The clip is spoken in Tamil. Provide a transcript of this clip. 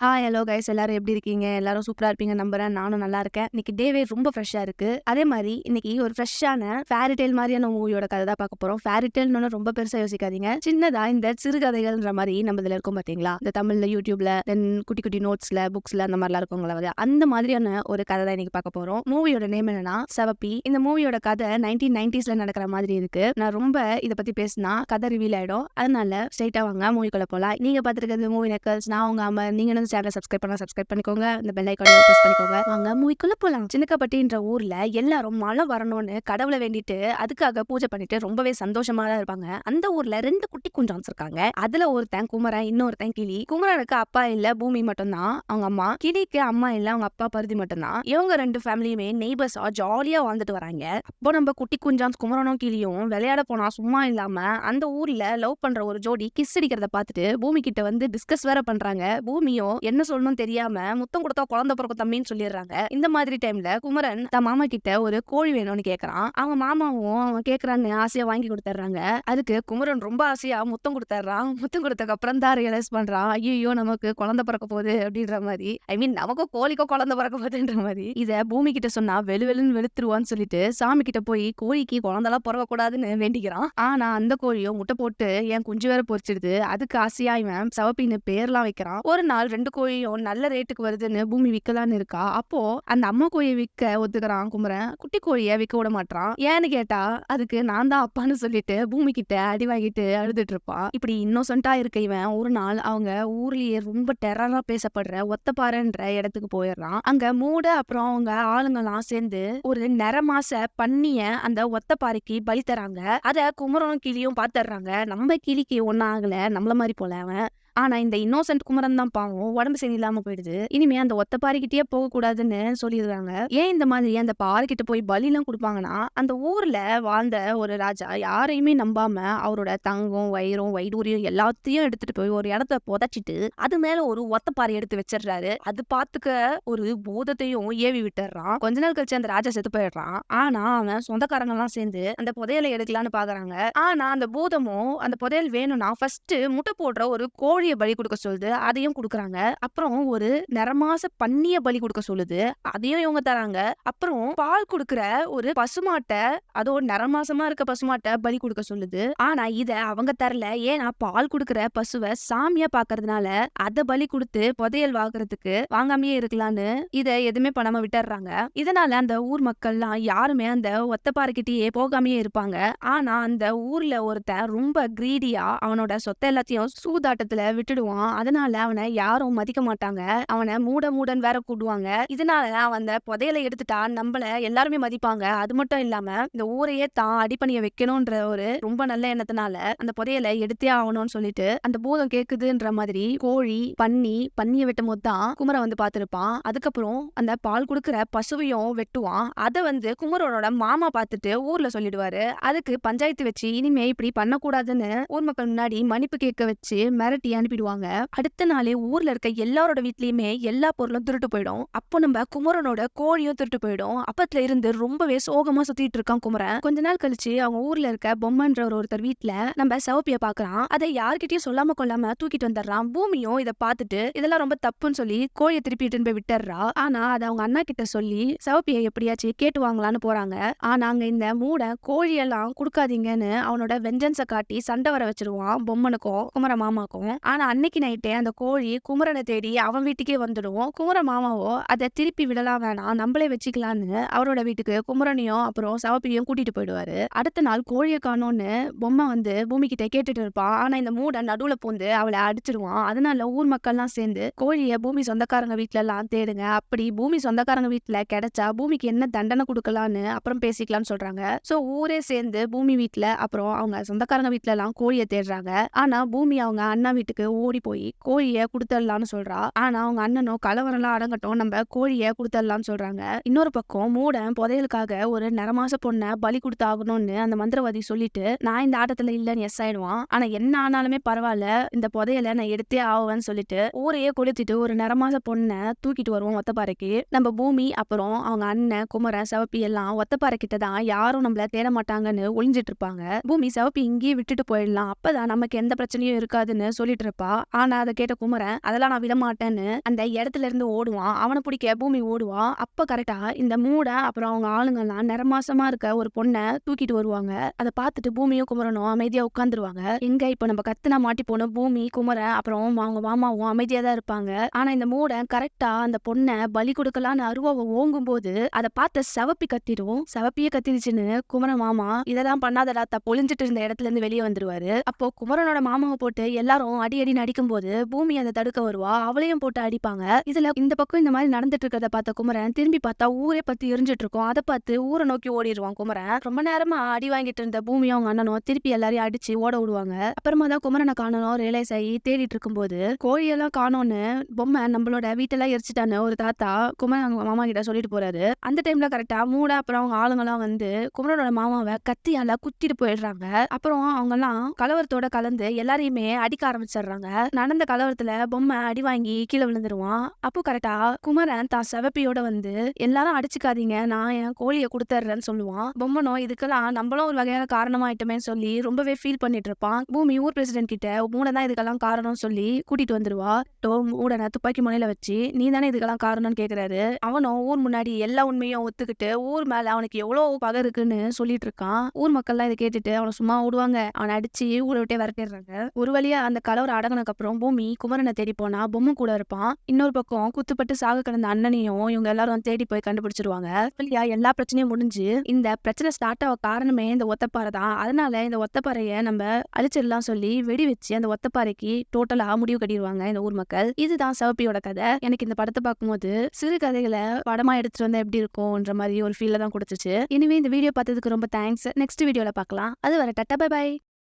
ஆ ஹலோ கைஸ் எல்லாரும் எப்படி இருக்கீங்க? எல்லாரும் சூப்பராக இருப்பீங்க நம்புறேன். நானும் நல்லா இருக்கேன். இன்னைக்கு டேவே ரொம்ப ஃப்ரெஷ்ஷாக இருக்கு. அதே மாதிரி இன்னைக்கு ஒரு ஃப்ரெஷ்ஷான ஃபேரிடெயில் மாதிரியான மூவியோட கதை தான் பார்க்க போகிறோம் ஃபேரிடெயில்னு ரொம்ப பெருசாக யோசிக்காதீங்க. சின்னதா இந்த சிறுகதைகள்ன்ற மாதிரி நம்ம இதில் இருக்கும் பார்த்தீங்களா? இந்த தமிழ்ல யூடியூப்ல தென் குட்டி குட்டி நோட்ஸ்ல, புக்ஸ்ல அந்த மாதிரிலாம் இருக்குங்களா அந்த மாதிரியான ஒரு கதை தான் இன்னைக்கு பார்க்க போகிறோம் மூவியோட நேம் என்னன்னா செவப்பி. இந்த மூவியோட கதை 1990ஸ்ல நடக்கிற மாதிரி இருக்கு. நான் ரொம்ப இதை பத்தி பேசினா கதை ரிவீல் ஆயிடும். அதனால ஸ்ட்ரெயிட்டா வாங்க மூவிக்குள்ள போகலாம் நீங்க பார்த்துருக்கிறது மூவி நெக்கல்ஸ். நான் உங்க அமர். நீங்க சேனலை சப்ஸ்கிரைப் பண்ணா சப்ஸ்கிரைப் பண்ணிக்கோங்க. இந்த பெல் ஐகானையும் பிரஸ் பண்ணிக்கோங்க. வாங்க மூவிக்குள்ள போலாம். சின்னக்கப்பட்டின்ற ஊர்ல எல்லாரும் மழை வரணும்னு கடவுளை வேண்டிட்டு அதுக்காக பூஜை பண்ணிட்டு ரொம்பவே சந்தோஷமா தான் இருப்பாங்க. அந்த ஊர்ல 2 குட்டி குஞ்சான்ஸ் இருக்காங்க. அதுல ஒருத்தன் குமரன், இன்னொருத்தன் கிளி. குமரனுக்கு அப்பா இல்ல, பூமி மட்டும் தான் அவங்க அம்மா. கிளிக்கு அம்மா இல்ல, அவங்க அப்பா பருதி மட்டும் தான். இவங்க 2 ஃபேமிலியுமே நெய்பர்ஸா ஜாலியா வாழ்ந்துட்டு வராங்க. அப்போ நம்ம குட்டி குஞ்சான்ஸ் குமரனும் கிளியும் விளையாட போனா சும்மா இல்லாம அந்த ஊர்ல லவ் பண்ற ஒரு ஜோடி கிஸ் அடிக்கிறத பார்த்துட்டு பூமி கிட்ட வந்து டிஸ்கஸ் வேற பண்றாங்க. பூமியும் என்ன சொல்லணும்னு தெரியாம முத்தம் கொடுத்தா குழந்தை பிறக்கும் தம்பின்னு சொல்லிடுறாங்க. இந்த மாதிரி டைம்ல குமரன் தன் மாமா கிட்ட ஒரு கோழி வேணும்னு கேக்குறான். அவங்க மாமாவும் அவன் கேக்குறான்னு ஆசையா வாங்கி கொடுத்துட்றாங்க. அதுக்கு குமரன் ரொம்ப ஆசையா முத்தம் கொடுத்துட்றான். முத்தம் கொடுத்ததுக்கு அப்புறம் தான் ரியலைஸ் பண்றான். ஐயோ நமக்கு குழந்தை பிறக்க போகுது அப்படின்ற மாதிரி. ஐ மீன் நமக்கும் கோழிக்கோ குழந்தை பிறக்க போகுதுன்ற மாதிரி. இத பூமி கிட்ட சொன்னா வெளு வெளுன்னு வெளுத்துருவான்னு சொல்லிட்டு சாமி கிட்ட போய் கோழிக்கு குழந்தெல்லாம் பிறக்க கூடாதுன்னு வேண்டிக்கிறான். ஆனா அந்த கோழியும் முட்டை போட்டு என் குஞ்சு வேற பொறிச்சிடுது அதுக்கு ஆசையா இவன் சிவப்பின்னு பேர்லாம் வைக்கிறான். ஒரு நாள் ரெண்டு கோழியும் நல்ல ரேட்டுக்கு வருதுன்னு பூமி விக்கலான்னு இருக்கா. அப்போ அந்த அம்மா கோழியை விக்க ஒத்துக்கிறான் குமரன். குட்டி கோழிய விக்க விட மாட்றான். ஏன்னு கேட்டா அதுக்கு நான் தான் அப்பான்னு சொல்லிட்டு பூமி கிட்ட அடி வாங்கிட்டு அழுதுட்டு இருப்பான். இப்படி இன்னோசென்ட்டா இருக்க இவன் ஒரு நாள் அவங்க ஊர்லயே ரொம்ப டெரரா பேசப்படுற ஒத்தப்பாறைன்ற இடத்துக்கு போயிடுறான். அங்க மூட அப்புறம் அவங்க ஆளுங்கெல்லாம் சேர்ந்து ஒரு நிறமாச பண்ணிய அந்த ஒத்தப்பாறைக்கு பலி தராங்க. அத குமரனும் கிளியும் பாத்துறாங்க நம்ம கிளிக்கு ஒண்ணும் ஆகல. நம்மள மாதிரி போல அவன். ஆனா இந்த இன்னோசென்ட் குமரன் தான் பாவம் உடம்பு சரியில்லாம போயிடுது. இனிமே அந்த ஒத்த பாறைக்கிட்டயே போக கூடாதுன்னு சொல்லிடுறாங்க. ஏன் இந்த மாதிரி அந்த பாறைக்கிட்ட போய் பலிலாம் கொடுப்பாங்கன்னா அந்த ஊர்ல வாழ்ந்த ஒரு ராஜா யாரையுமே நம்பாம அவரோட தங்கம், வயிறும் வைடூரியம் எல்லாத்தையும் எடுத்துட்டு போய் ஒரு இடத்த புதைச்சிட்டு அது மேல ஒரு ஒத்த பாறை எடுத்து வச்சிடுறாரு. அது பாத்துக்க ஒரு பூதத்தையும் ஏவி விட்டுறான். கொஞ்ச நாள் கழிச்சு அந்த ராஜா செத்து போயிடுறான். ஆனா அவன் சொந்தக்காரங்க எல்லாம் சேர்ந்து அந்த புதையலை எடுக்கலான்னு பாக்குறாங்க. ஆனா அந்த பூதமும் அந்த புதையல் வேணும்னா ஃபர்ஸ்ட் முட்டை போடுற ஒரு கோழி கோழிய பலி கொடுக்க சொல்லுது. அதையும் கொடுக்குறாங்க. அப்புறம் ஒரு நிறமாச பன்னிய பலி கொடுக்க சொல்லுது. அதையும் இவங்க தராங்க. அப்புறம் பால் கொடுக்குற ஒரு பசுமாட்ட அதோ நிறமாசமா இருக்க பசுமாட்ட பலி கொடுக்க சொல்லுது. ஆனா இத அவங்க தரல. ஏன்னா பால் கொடுக்குற பசுவை சாமியா பாக்குறதுனால அதை பலி கொடுத்து புதையல் வாங்குறதுக்கு வாங்காமையே இருக்கலான்னு இத எதுவுமே பண்ணாம விட்டுறாங்க. இதனால அந்த ஊர் மக்கள்லாம் யாருமே அந்த ஒத்தப்பாறைக்கிட்டேயே போகாமயே இருப்பாங்க. ஆனா அந்த ஊர்ல ஒருத்தன் ரொம்ப கிரீடியா அவனோட சொத்தை எல்லாத்தையும் சூதாட்டத்துல விட்டுடுவான். அதனால அவனை யாரும் மதிக்க மாட்டாங்க. அவனை மூட மூடன் வேற கூடுவாங்க இதனால அவன் அந்த புதையலை எடுத்துட்டா நம்மள எல்லாருமே மதிப்பாங்க. அது மட்டும் இல்லாம இந்த ஊரையே தான் அடிப்பணிய வைக்கணும்ன்ற ஒரு ரொம்ப நல்ல எண்ணத்தினால அந்த புதையலை எடுத்தே ஆகணும்னு சொல்லிட்டு அந்த பூதம் கேக்குதுன்ற மாதிரி கோழி, பன்னி, பன்னிய வெட்டும்போது தான் குமர வந்து பார்த்திருப்பான். அதுக்கப்புறம் அந்த பால் கொடுக்குற பசுவையும் வெட்டுவான். அதை வந்து குமரனோட மாமா பார்த்துட்டு ஊர்ல சொல்லிடுவாரு. அதுக்கு பஞ்சாயத்து வச்சு இனிமே இப்படி பண்ணக்கூடாதுன்னு ஊர் மக்கள் முன்னாடி மன்னிப்பு கேட்க வச்சு மிரட்டி அனுப்பிடுவாங்க. அடுத்த நாளே ஊர்ல இருக்க எல்லாரோட வீட்லயுமே எல்லா பொருளும் திருட்டு போயிடும். அப்போ நம்ம குமரனோட கோழியும் திருட்டு போயிடும். அப்பத்துல இருந்து ரொம்பவே சோகமா சுத்திட்டு இருக்கான் குமரன். கொஞ்ச நாள் கழிச்சு அவங்க ஊர்ல இருக்க பொம்மன்ற ஒரு ஒருத்தர் வீட்டுல நம்ம சிவப்பிய பாக்குறான். அதை யார்கிட்டயும் சொல்லாம கொள்ளாம தூக்கிட்டு வந்துடுறான். பூமியும் இதை பார்த்துட்டு இதெல்லாம் ரொம்ப தப்புன்னு சொல்லி கோழியை திருப்பி போய் விட்டுறா. ஆனா அதை அவங்க அண்ணா கிட்ட சொல்லி சிவப்பிய எப்படியாச்சும் கேட்டு வாங்கலான்னு போறாங்க. ஆனா அங்க இந்த மூட கோழியெல்லாம் கொடுக்காதீங்கன்னு அவனோட வெஞ்சன்ஸை காட்டி சண்டை வர வச்சிருவான் பொம்மனுக்கும் குமர மாமாக்கும். ஆனால் அன்னைக்கு நைட்டே அந்த கோழி குமரனை தேடி அவன் வீட்டுக்கே வந்துடுவோம் குமர மாமாவோ அதை திருப்பி விடலாம் வேணாம் நம்மளே வச்சுக்கலான்னு அவரோட வீட்டுக்கு குமரனையும் அப்புறம் சவப்பியும் கூட்டிட்டு போயிடுவாரு. அடுத்த நாள் கோழியை காணோம்னு பொம்மை வந்து பூமி கிட்ட கேட்டுட்டு இருப்பான். ஆனா இந்த மூட நடுவுல பூந்து அவளை அடிச்சிருவான். அதனால ஊர் மக்கள்லாம் சேர்ந்து கோழிய பூமி சொந்தக்காரங்க வீட்டிலலாம் எல்லாம் தேடுங்க. அப்படி பூமி சொந்தக்காரங்க வீட்டில் கிடைச்சா பூமிக்கு என்ன தண்டனை கொடுக்கலான்னு அப்புறம் பேசிக்கலாம்னு சொல்றாங்க. சோ ஊரே சேர்ந்து பூமி வீட்டில் அப்புறம் அவங்க சொந்தக்காரங்க வீட்டிலலாம் எல்லாம் தேடுறாங்க. ஆனா பூமி அவங்க அண்ணா வீட்டுக்கு ஓடி போய் கோழியை குடுத்துடலாம்னு சொல்றா. ஆனா அவங்க அண்ணனும் கலவரம்லாம் அடங்கட்டும் நம்ம கோழியை கொடுத்துடலாம்னு சொல்றாங்க. இன்னொரு பக்கம் மூடன் புதையலுக்காக ஒரு நிறமாச பொண்ணை பலி கொடுத்தாகணும்னு அந்த மந்திரவாதி சொல்லிட்டு நான் இந்த ஆட்டத்துல இல்லைன்னு எஸ் ஆயிடுவான். ஆனா என்ன ஆனாலுமே பரவாயில்ல இந்த புதையலை நான் எடுத்தே ஆவேன்னு சொல்லிட்டு ஊரையே கொளுத்திட்டு ஒரு நிறமாச பொண்ணை தூக்கிட்டு வருவோம் ஒத்தப்பாறைக்கு. நம்ம பூமி அப்புறம் அவங்க அண்ணன் குமரன் சிவப்பி எல்லாம் ஒத்தப்பாறை கிட்ட தான் யாரும் நம்மள தேட மாட்டாங்கன்னு ஒளிஞ்சிட்டு இருப்பாங்க. பூமி சிவப்பி இங்கேயே விட்டுட்டு போயிடலாம். அப்பதான் நமக்கு எந்த பிரச்சனையும் இருக்காதுன்னு சொல்லிட்டு இருப்பா. ஆனா அதை கேட்ட குமரன் அதெல்லாம் நான் விடமாட்டேன்னு அந்த இடத்துல இருந்து ஓடுவான். அவனை பிடிக்க பூமி ஓடுவான் அப்ப கரெக்டா இந்த மூட அப்புறம் அவங்க ஆளுங்கெல்லாம் நிறமாசமா இருக்க ஒரு பொண்ணை தூக்கிட்டு வருவாங்க. அதை பார்த்துட்டு பூமியும் குமரனும் அமைதியா உட்காந்துருவாங்க எங்க இப்ப நம்ம கத்துனா மாட்டி போன பூமி குமரன் அப்புறம் அவங்க மாமாவும் அமைதியா தான் இருப்பாங்க. ஆனா இந்த மூட கரெக்டா அந்த பொண்ணை பலி கொடுக்கலான்னு அருவாவை ஓங்கும் போது அதை பார்த்த சவப்பி கத்திடும். செவப்பியே கத்திடுச்சுன்னு குமரன் மாமா இதெல்லாம் பண்ணாதடா பொழிஞ்சிட்டு இருந்த இடத்துல இருந்து வெளியே வந்துருவாரு. அப்போ குமரனோட மாமாவை போட்டு எல்லாரும் அடி ஏறி நடிக்கும் போது பூமி அதை தடுக்க வருவா அவளையும் போட்டு அடிப்பாங்க. இதுல இந்த பக்கம் இந்த மாதிரி நடந்துட்டு இருக்கிறத பார்த்த குமரன் திரும்பி பார்த்தா ஊரே பத்தி எரிஞ்சிட்டு இருக்கும் அதை பார்த்து ஊரை நோக்கி ஓடிடுவான் குமரன். ரொம்ப நேரமா அடி வாங்கிட்டு இருந்த பூமியும் அவங்க அண்ணனும் திருப்பி எல்லாரையும் அடிச்சு ஓட விடுவாங்க. அப்புறமா தான் குமரனை காணணும் ரியலைஸ் ஆகி தேடிட்டு இருக்கும்போது கோழியெல்லாம் காணோன்னு பொம்மை நம்மளோட வீட்டெல்லாம் எரிச்சிட்டான்னு ஒரு தாத்தா குமரன் அவங்க மாமா கிட்ட சொல்லிட்டு போறாரு. அந்த டைம்ல கரெக்டா மூட அப்புறம் அவங்க ஆளுங்கெல்லாம் வந்து குமரனோட மாமாவை கத்தியால குத்திட்டு போயிடுறாங்க. அப்புறம் அவங்க எல்லாம் கலவரத்தோட கலந்து எல்லாரையுமே அடிக்க ஆரம்பிச்சிடுறாங்க. நடந்த கலவரத்துல பொம்மை அடி வாங்கி கீழே விழுந்துருவான். அப்போ கரெக்டா குமரன் தான் செவப்பியோட வந்து எல்லாரும் அடிச்சுக்காதீங்க நான் என் கோழியை கொடுத்துட்றேன்னு சொல்லுவான். பொம்மனோ இதுக்கெல்லாம் நம்மளும் ஒரு வகையான காரணமாயிட்டோமே சொல்லி ரொம்பவே ஃபீல் பண்ணிட்டு இருப்பான் பூமி ஊர் பிரசிடென்ட் கிட்ட மூடை தான் இதுக்கெல்லாம் காரணம் சொல்லி கூட்டிட்டு வந்துருவா. டோ மூடனை துப்பாக்கி முனையில வச்சு நீ தானே இதுக்கெல்லாம் காரணம்னு கேக்குறாரு. அவனும் ஊர் முன்னாடி எல்லா உண்மையும் ஒத்துக்கிட்டு ஊர் மேல அவனுக்கு எவ்வளவு பகை இருக்குன்னு சொல்லிட்டு இருக்கான் ஊர் மக்கள்லாம் இதை கேட்டுட்டு அவனை சும்மா விடுவாங்க அவனை அடிச்சு ஊரை விட்டே விரட்டிடுறாங்க. ஒரு வழியா அந்த கலவரம் அடங்கினதுக்கு அப்புறம் பூமி குமரனை தேடி போனா பொம்மை கூட இருப்பான். இன்னொரு பக்கம் குத்துப்பட்டு சாக கிடந்த அண்ணனையும் இவங்க எல்லாரும் தேடி போய் கண்டுபிடிச்சிருவாங்க. இல்லையா? எல்லா பிரச்சனையும் முடிஞ்சு இந்த பிரச்சனை ஸ்டார்ட் ஆக காரணமே இந்த ஒத்தப்பாறை தான். அதனால இந்த ஒத்தப்பாறைய நம்ம அழிச்சிடலாம் சொல்லி வெடி வச்சு அந்த ஒத்தப்பாறைக்கு டோட்டலா முடிவு கட்டிடுவாங்க இந்த ஊர் மக்கள். இதுதான் சிவப்பியோட கதை. எனக்கு இந்த படத்தை பார்க்கும்போது சிறு கதைகளை படமா எடுத்துட்டு வந்தா எப்படி இருக்கும்ன்ற மாதிரி ஒரு ஃபீல தான் கொடுத்துச்சு. இனிமே இந்த வீடியோ பார்த்ததுக்கு ரொம்ப தேங்க்ஸ் நெக்ஸ்ட் வீடியோல பார்க்கலாம். அது வர டட்டா பை பை